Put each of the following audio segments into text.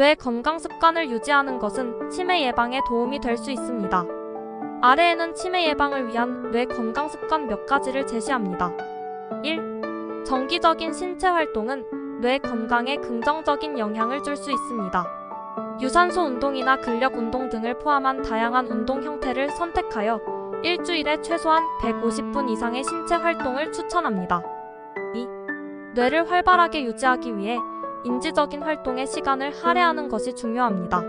뇌 건강 습관을 유지하는 것은 치매 예방에 도움이 될 수 있습니다. 아래에는 치매 예방을 위한 뇌 건강 습관 몇 가지를 제시합니다. 1. 정기적인 신체 활동은 뇌 건강에 긍정적인 영향을 줄 수 있습니다. 유산소 운동이나 근력 운동 등을 포함한 다양한 운동 형태를 선택하여 일주일에 최소한 150분 이상의 신체 활동을 추천합니다. 2. 뇌를 활발하게 유지하기 위해 인지적인 활동에 시간을 할애하는 것이 중요합니다.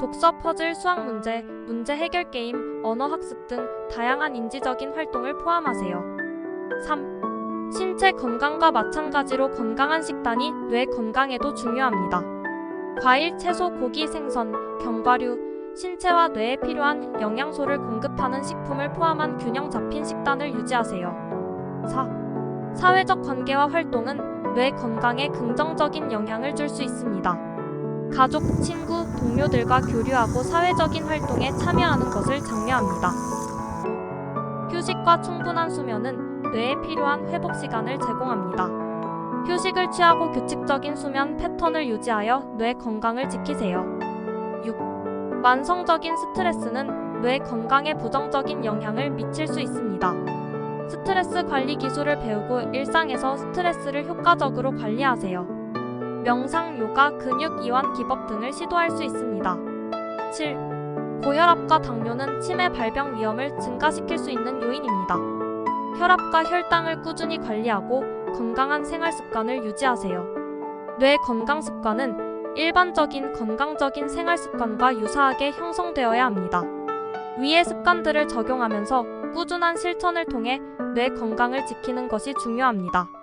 독서, 퍼즐, 수학 문제, 문제 해결 게임, 언어 학습 등 다양한 인지적인 활동을 포함하세요. 3. 신체 건강과 마찬가지로 건강한 식단이 뇌 건강에도 중요합니다. 과일, 채소, 고기, 생선, 견과류, 신체와 뇌에 필요한 영양소를 공급하는 식품을 포함한 균형 잡힌 식단을 유지하세요. 4. 사회적 관계와 활동은 뇌 건강에 긍정적인 영향을 줄 수 있습니다. 가족, 친구, 동료들과 교류하고 사회적인 활동에 참여하는 것을 장려합니다. 휴식과 충분한 수면은 뇌에 필요한 회복 시간을 제공합니다. 휴식을 취하고 규칙적인 수면 패턴을 유지하여 뇌 건강을 지키세요. 6. 만성적인 스트레스는 뇌 건강에 부정적인 영향을 미칠 수 있습니다. 스트레스 관리 기술을 배우고 일상에서 스트레스를 효과적으로 관리하세요. 명상, 요가, 근육 이완 기법 등을 시도할 수 있습니다. 7. 고혈압과 당뇨는 치매 발병 위험을 증가시킬 수 있는 요인입니다. 혈압과 혈당을 꾸준히 관리하고 건강한 생활 습관을 유지하세요. 뇌 건강 습관은 일반적인 건강적인 생활 습관과 유사하게 형성되어야 합니다. 위의 습관들을 적용하면서 꾸준한 실천을 통해 뇌 건강을 지키는 것이 중요합니다.